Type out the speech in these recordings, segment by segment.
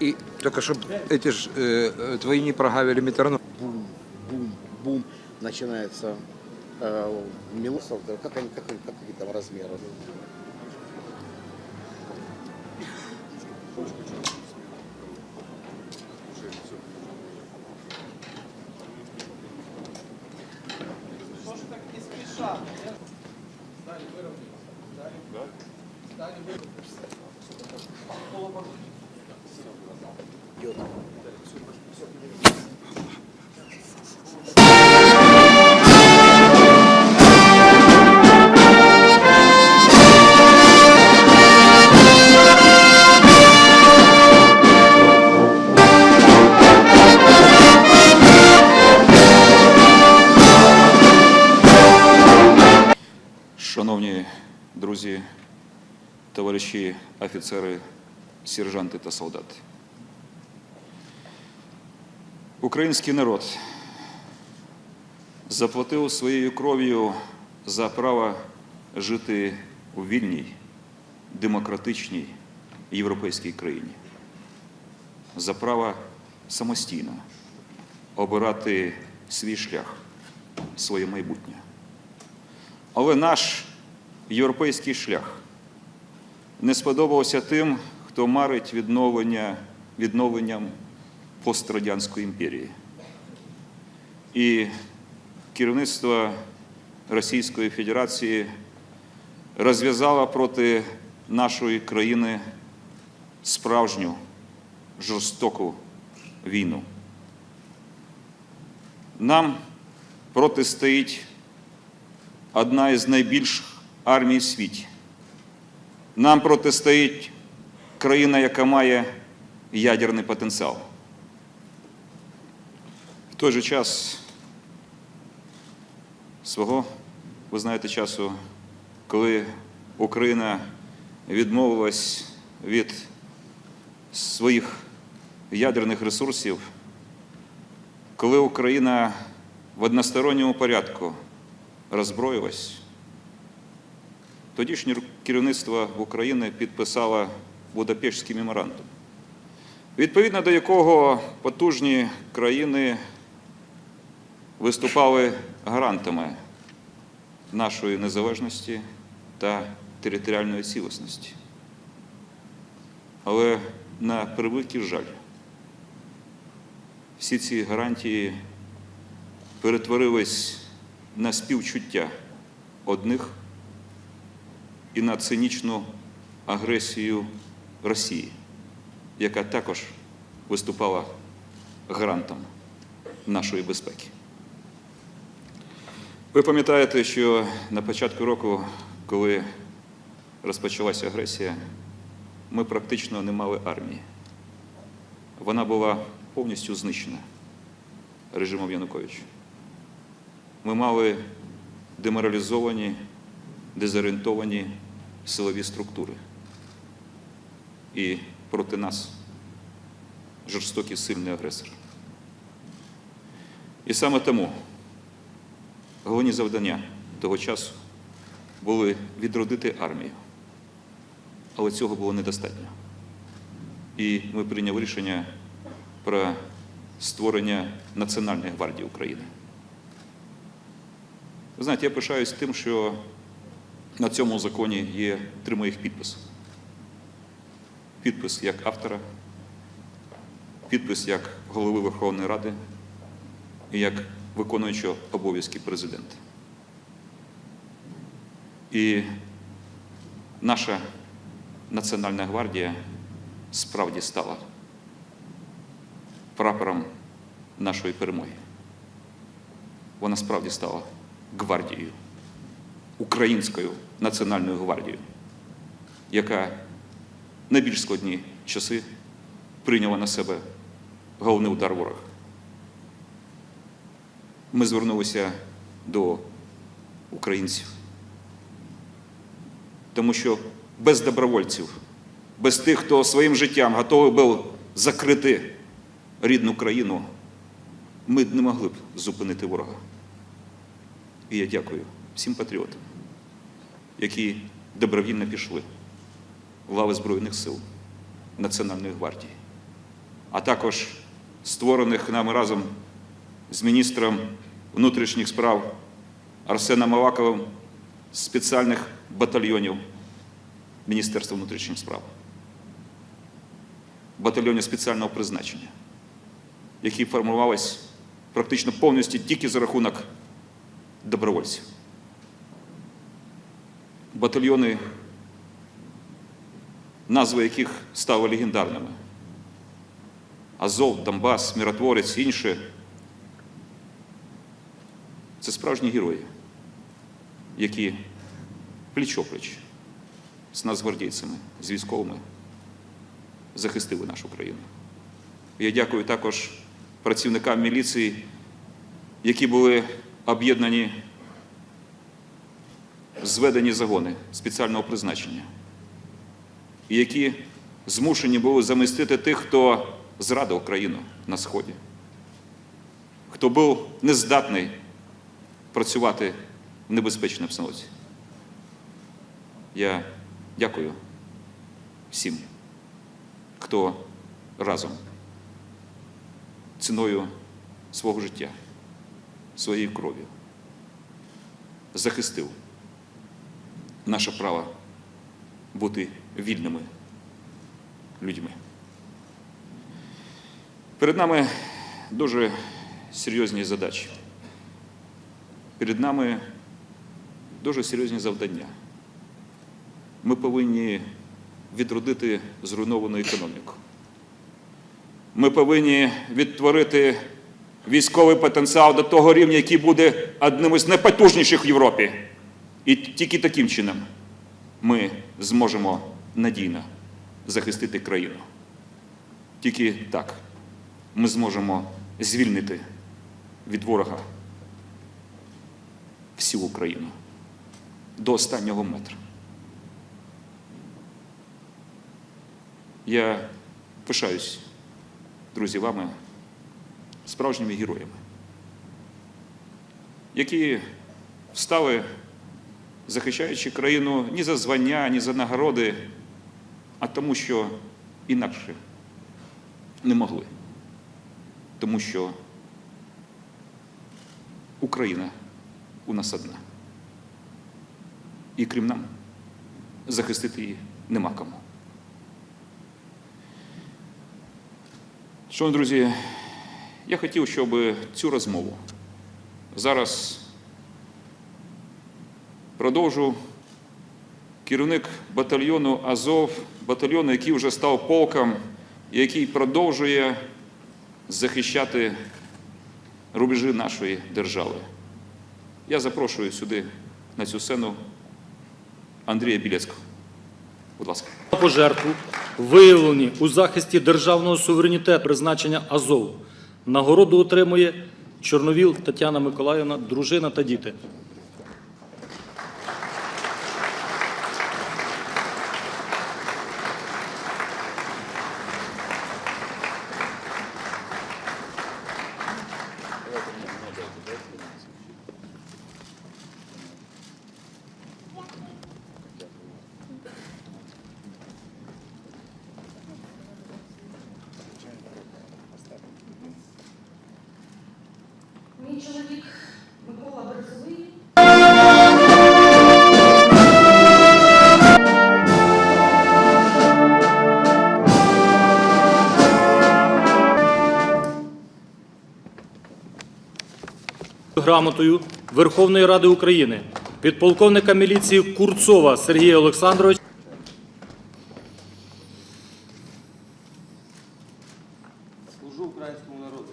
И только чтобы эти ж, э, э, твои не прогавили метроном. бум, бум, бум, начинается э, мелосов, да, как они, как, как они там размеры. Друзі, товариші, офіцери, сержанти та солдати. Український народ заплатив своєю кров'ю за право жити у вільній, демократичній європейській країні, за право самостійно обирати свій шлях, своє майбутнє. Але наш європейський шлях не сподобався тим, хто марить відновлення, відновленням пострадянської імперії. І керівництво Російської Федерації розв'язало проти нашої країни справжню жорстоку війну. Нам протистоїть одна із найбільших армій в світі. Нам протистоїть країна, яка має ядерний потенціал. В той же час свого, ви знаєте, часу, коли Україна відмовилась від своїх ядерних ресурсів, коли Україна в односторонньому порядку роззброїлась, тодішнє керівництво України підписало Будапештський меморандум, відповідно до якого потужні країни виступали гарантами нашої незалежності та територіальної цілісності. Але на превеликий жаль, всі ці гарантії перетворились на співчуття одних і на цинічну агресію Росії, яка також виступала гарантом нашої безпеки. Ви пам'ятаєте, що на початку року, коли розпочалася агресія, ми практично не мали армії. Вона була повністю знищена режимом Януковича. Ми мали деморалізовані, дезорієнтовані силові структури. І проти нас жорстокий сильний агресор. І саме тому головні завдання того часу були відродити армію. Але цього було недостатньо. І ми прийняли рішення про створення Національної гвардії України. Ви знаєте, я пишаюсь тим, що на цьому законі є три моїх підписи. Підпис як автора, підпис як голови Верховної Ради і як виконуючого обов'язки президента. І наша Національна гвардія справді стала прапором нашої перемоги. Вона справді стала гвардією, українською національною гвардією, яка на більш складні часи прийняла на себе головний удар ворога. Ми звернулися до українців, тому що без добровольців без тих, хто своїм життям готовий був закрити рідну країну, ми не могли б зупинити ворога. І я дякую всім патріотам, які добровільно пішли в лави Збройних сил Національної гвардії, а також створених нами разом з міністром внутрішніх справ Арсеном Аваковим спеціальних батальйонів Міністерства внутрішніх справ, батальйонів спеціального призначення, які формувались практично повністю тільки за рахунок добровольців. Батальйони, назви яких стали легендарними. Азов, Донбас, Миротворець, інші. Це справжні герої, які пліч-опліч з нацгвардійцями, з військовими захистили нашу країну. Я дякую також працівникам міліції, які були об'єднані зведені загони спеціального призначення, які змушені були замістити тих, хто зрадив країну на Сході, хто був нездатний працювати в небезпечній обстановці. Я дякую всім, хто разом ціною свого життя, своєю кров'ю захистив наше право бути вільними людьми. Перед нами дуже серйозні задачі. Перед нами дуже серйозні завдання. Ми повинні відродити зруйновану економіку. Ми повинні відтворити військовий потенціал до того рівня, який буде одним із найпотужніших в Європі. І тільки таким чином ми зможемо надійно захистити країну. Тільки так ми зможемо звільнити від ворога всю Україну до останнього метра. Я пишаюсь, друзі, вами, справжніми героями, які встали, захищаючи країну ні за звання, ні за нагороди, а тому, що інакше не могли. Тому що Україна у нас одна. І крім нам, захистити її нема кому. Шановні друзі, я хотів, щоб цю розмову зараз продовжу керівник батальйону Азов, батальйону, який вже став полком, який продовжує захищати рубежі нашої держави. Я запрошую сюди на цю сцену Андрія Білецького. Будь ласка. пожертву, виявлені у захисті державного суверенітету призначення Азов. Нагороду отримує Чорновіл Тетяна Миколаївна, дружина та діти. Грамотою Верховної Ради України підполковника міліції Курцова Сергія Олександровича Служу українському народу.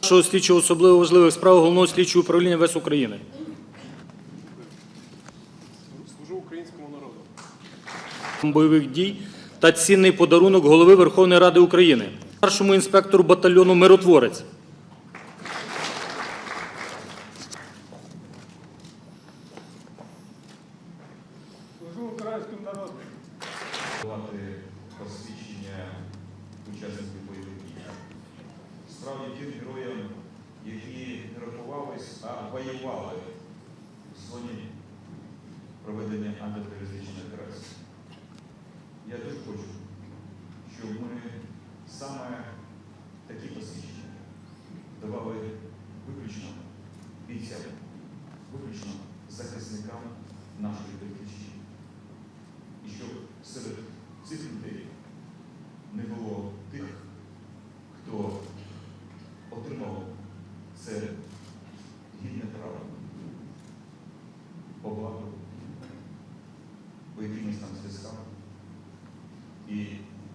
Першого слідчого особливо важливих справ Головного слідчого управління ВЕС України. Служу українському народу. Бойових дій та цінний подарунок Голови Верховної Ради України. Старшому інспектору батальйону Миротворець. Посвідчення учасників бойових дій. Справді тим героям, які не рахувались, а воювали в зоні проведення антитерористичної операції. Я дуже хочу, щоб ми саме такі посвідчення давали виключно бійцям, виключно захисникам нашої батьківщини. І щоб серед цих людей не було тих, хто отримав це гідне право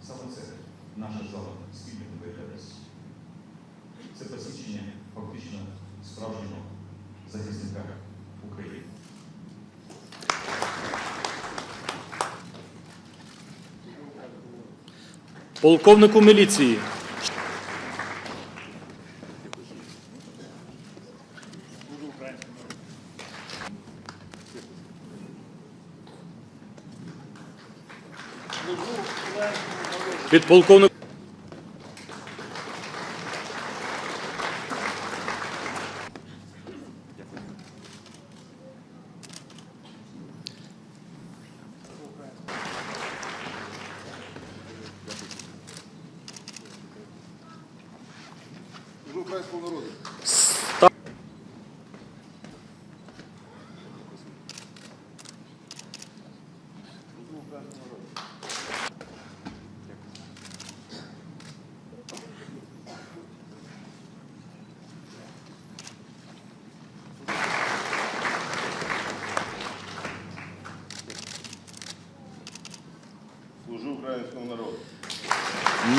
саме це наша зала спільна відповідальність. Це посвідчення фактично справжнього захисника України. Полковнику міліції. Підполковник. Служу українському народу. Служу українському народу.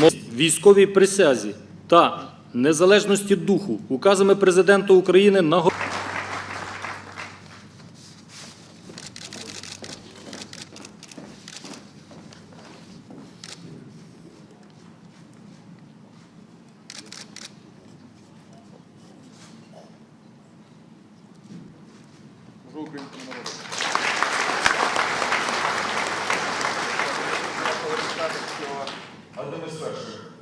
Мо- військовій присязі та незалежності духу указами президента України на го- Служу українському народу. Одним із перших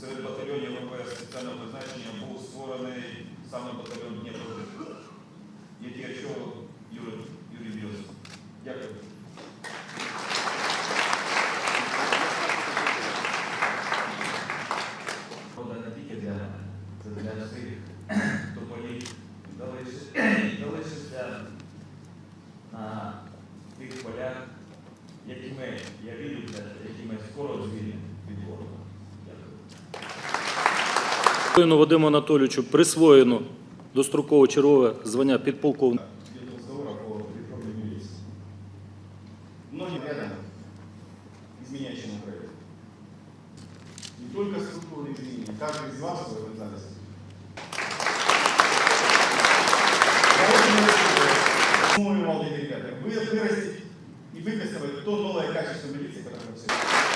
серед батальйонів ВПС спеціального призначення був створений саме батальйон Дніпро, який очолив Юрій, Юрій Білозов. Дякую. Правда, не тільки для, це для всіх, хто поліг, залишився, залишився на тих полях, якими я вірю, якими скоро звільнимо від ворога. Дякую. воїну Вадиму Анатолійовичу присвоєно достроково чергове звання підполковника. идет разговор о реформе милиции. Многим рядом изменяющим Украину. Не только структурные изменения, каждый из вас в этом зале Я очень рассчитываю, новые молодые ребята, вы вырастите и выкастывать то новое качество милиции, которое вы все.